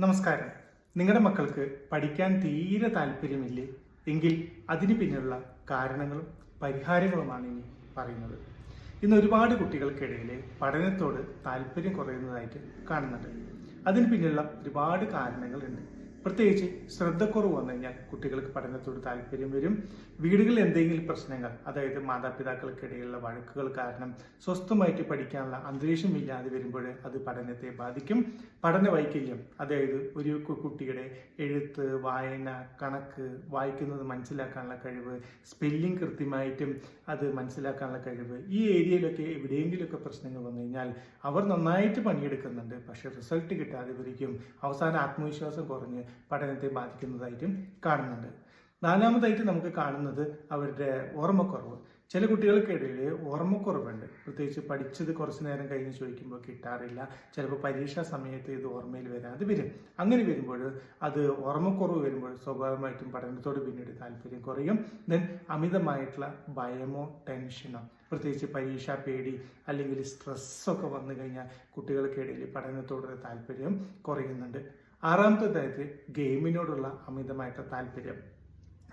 നമസ്കാരം. നിങ്ങളുടെ മക്കൾക്ക് പഠിക്കാൻ തീരെ താല്പര്യമില്ലേ? എങ്കിൽ അതിന് പിന്നിലുള്ള കാരണങ്ങളും പരിഹാരങ്ങളുമാണ് ഇനി പറയുന്നത്. ഇന്ന് ഒരുപാട് കുട്ടികൾക്കിടയിൽ പഠനത്തോട് താല്പര്യം കുറയുന്നതായിട്ട് കാണുന്നുണ്ട്. അതിന് പിന്നിലുള്ള ഒരുപാട് കാരണങ്ങളുണ്ട്. പ്രത്യേകിച്ച് ശ്രദ്ധക്കുറവ് വന്നു കഴിഞ്ഞാൽ കുട്ടികൾക്ക് പഠനത്തോട് താല്പര്യം വരും. വീടുകളിൽ എന്തെങ്കിലും പ്രശ്നങ്ങൾ അതായത് മാതാപിതാക്കൾക്കിടയിലുള്ള വഴക്കുകൾ കാരണം സ്വസ്ഥമായിട്ട് പഠിക്കാനുള്ള അന്തരീക്ഷം ഇല്ലാതെ വരുമ്പോൾ അത് പഠനത്തെ ബാധിക്കും. പഠന വൈകല്യം അതായത് ഒരു കുട്ടിയുടെ എഴുത്ത് വായന കണക്ക് വായിക്കുന്നത് മനസ്സിലാക്കാനുള്ള കഴിവ് സ്പെല്ലിംഗ് കൃത്യമായിട്ടും അത് മനസ്സിലാക്കാനുള്ള കഴിവ് ഈ ഏരിയയിലൊക്കെ എവിടെയെങ്കിലുമൊക്കെ പ്രശ്നങ്ങൾ വന്നു കഴിഞ്ഞാൽ അവർ നന്നായിട്ട് പണിയെടുക്കുന്നുണ്ട്. പക്ഷെ റിസൾട്ട് കിട്ടാതെ വരിക്കും അവസാന ആത്മവിശ്വാസം കുറഞ്ഞ് പഠനത്തെ ബാധിക്കുന്നതായിട്ടും കാണുന്നുണ്ട്. നാലാമതായിട്ട് നമുക്ക് കാണുന്നത് അവരുടെ ഓർമ്മക്കുറവ്. ചില കുട്ടികൾക്കിടയിൽ ഓർമ്മക്കുറവുണ്ട്. പ്രത്യേകിച്ച് പഠിച്ചത് കുറച്ച് നേരം കഴിഞ്ഞ് ചോദിക്കുമ്പോൾ കിട്ടാറില്ല. ചിലപ്പോൾ പരീക്ഷാ സമയത്ത് ഇത് ഓർമ്മയിൽ വരാതെ വരും. അങ്ങനെ വരുമ്പോൾ അത് ഓർമ്മക്കുറവ് വരുമ്പോൾ സ്വാഭാവികമായിട്ടും പഠനത്തോട് പിന്നീട് താല്പര്യം കുറയും. ദെൻ അമിതമായിട്ടുള്ള ഭയമോ ടെൻഷനോ പ്രത്യേകിച്ച് പരീക്ഷ പേടി അല്ലെങ്കിൽ സ്ട്രെസ്സൊക്കെ വന്നു കഴിഞ്ഞാൽ കുട്ടികൾക്കിടയിൽ പഠനത്തോടുള്ള താല്പര്യം കുറയുന്നുണ്ട്. ആറാമത്തേതായിട്ട് ഗെയിമിനോടുള്ള അമിതമായിട്ടുള്ള താല്പര്യം.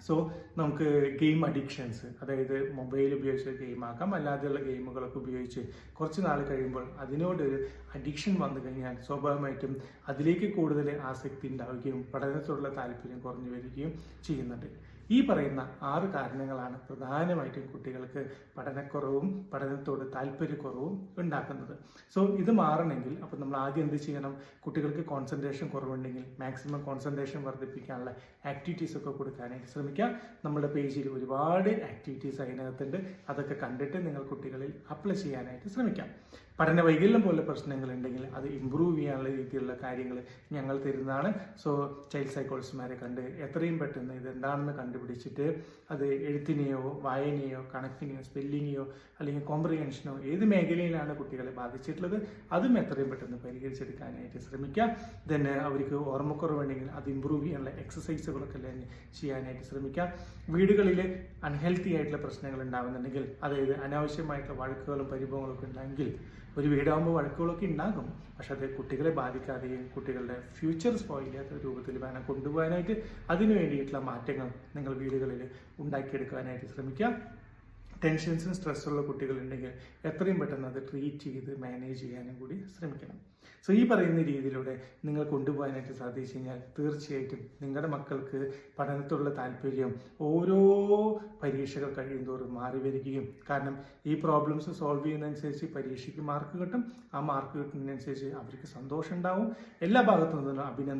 സോ നമുക്ക് ഗെയിം അഡിക്ഷൻസ് അതായത് മൊബൈൽ ഉപയോഗിച്ച് ഗെയിം ആക്കാം അല്ലാതെയുള്ള ഗെയിമുകളൊക്കെ ഉപയോഗിച്ച് കുറച്ച് നാൾ കഴിയുമ്പോൾ അതിനോടൊരു അഡിക്ഷൻ വന്നു കഴിഞ്ഞാൽ സ്വാഭാവികമായിട്ടും അതിലേക്ക് കൂടുതൽ ആസക്തി ഉണ്ടാവുകയും പഠനത്തോടുള്ള താല്പര്യം കുറഞ്ഞു വരികയും ചെയ്യുന്നുണ്ട്. ഈ പറയുന്ന ആറ് കാരണങ്ങളാണ് പ്രധാനമായിട്ടും കുട്ടികൾക്ക് പഠനക്കുറവും പഠനത്തോട് താല്പര്യക്കുറവും ഉണ്ടാക്കുന്നത്. സോ ഇത് മാറണമെങ്കിൽ അപ്പോൾ നമ്മൾ ആദ്യം എന്ത് ചെയ്യണം? കുട്ടികൾക്ക് കോൺസെൻട്രേഷൻ കുറവുണ്ടെങ്കിൽ മാക്സിമം കോൺസെൻട്രേഷൻ വർദ്ധിപ്പിക്കാനുള്ള ആക്ടിവിറ്റീസ് ഒക്കെ കൊടുക്കാനായിട്ട് ശ്രമിക്കുക. നമ്മുടെ പേജിൽ ഒരുപാട് ആക്ടിവിറ്റീസ് അതിനകത്തുണ്ട്. അതൊക്കെ കണ്ടിട്ട് നിങ്ങൾ കുട്ടികളിൽ അപ്ലൈ ചെയ്യാനായിട്ട് ശ്രമിക്കാം. പഠന വൈകല്യം പോലെ പ്രശ്നങ്ങൾ ഉണ്ടെങ്കിൽ അത് ഇമ്പ്രൂവ് ചെയ്യാനുള്ള രീതിയിലുള്ള കാര്യങ്ങൾ ഞങ്ങൾ തരുന്നതാണ്. സോ ചൈൽഡ് സൈക്കോളജിസ്റ്റുമാരെ കണ്ട് എത്രയും പെട്ടെന്ന് ഇത് എന്താണെന്ന് കണ്ടുപിടിച്ചിട്ട് അത് എഴുത്തിനെയോ വായനയോ കണക്കിനെയോ സ്പെല്ലിങ്ങെയോ അല്ലെങ്കിൽ കോംപ്രിഹെൻഷനോ ഏത് മേഖലയിലാണ് കുട്ടികളെ ബാധിച്ചിട്ടുള്ളത് അതും എത്രയും പെട്ടെന്ന് പരിഹരിച്ചെടുക്കാനായിട്ട് ശ്രമിക്കുക. ദെൻ അവർക്ക് ഓർമ്മക്കുറവുണ്ടെങ്കിൽ അത് ഇമ്പ്രൂവ് ചെയ്യാനുള്ള എക്സസൈസുകളൊക്കെ തന്നെ ചെയ്യാനായിട്ട് ശ്രമിക്കുക. വീടുകളിൽ അൺഹെൽത്തി ആയിട്ടുള്ള പ്രശ്നങ്ങൾ ഉണ്ടാകുന്നുണ്ടെങ്കിൽ അതായത് അനാവശ്യമായിട്ടുള്ള വഴക്കുകളും പരിഭവങ്ങളൊക്കെ ഉണ്ടെങ്കിൽ ഒരു വീടാകുമ്പോൾ വഴക്കുകളൊക്കെ ഉണ്ടാകും. പക്ഷെ അത് കുട്ടികളെ ബാധിക്കാതെയും കുട്ടികളുടെ ഫ്യൂച്ചർ സ്പോയിൽ ചെയ്യാത്ത രൂപത്തിൽ വേണം കൊണ്ടുപോകാനായിട്ട്. അതിനു വേണ്ടിയിട്ടുള്ള മാറ്റങ്ങൾ നിങ്ങൾ വീടുകളിൽ ഉണ്ടാക്കിയെടുക്കാനായിട്ട് ശ്രമിക്കുക. ടെൻഷൻസും സ്ട്രെസ്സുള്ള കുട്ടികളുണ്ടെങ്കിൽ എത്രയും പെട്ടെന്ന് അത് ട്രീറ്റ് ചെയ്ത് മാനേജ് ചെയ്യാനും കൂടി ശ്രമിക്കണം. സോ ഈ പറയുന്ന രീതിയിലൂടെ നിങ്ങൾ കൊണ്ടുപോകാനായിട്ട് സാധിച്ചു കഴിഞ്ഞാൽ തീർച്ചയായിട്ടും നിങ്ങളുടെ മക്കൾക്ക് പഠനത്തോടുള്ള താല്പര്യം ഓരോ പരീക്ഷകൾ കഴിയുന്തോറും മാറി വരികയും കാരണം ഈ പ്രോബ്ലംസ് സോൾവ് ചെയ്യുന്നതനുസരിച്ച് പരീക്ഷയ്ക്ക് മാർക്ക് കിട്ടും. ആ മാർക്ക് കിട്ടുന്നതിനനുസരിച്ച് അവർക്ക് സന്തോഷം ഉണ്ടാവും എല്ലാ ഭാഗത്തു നിന്നും അഭിനന്ദനം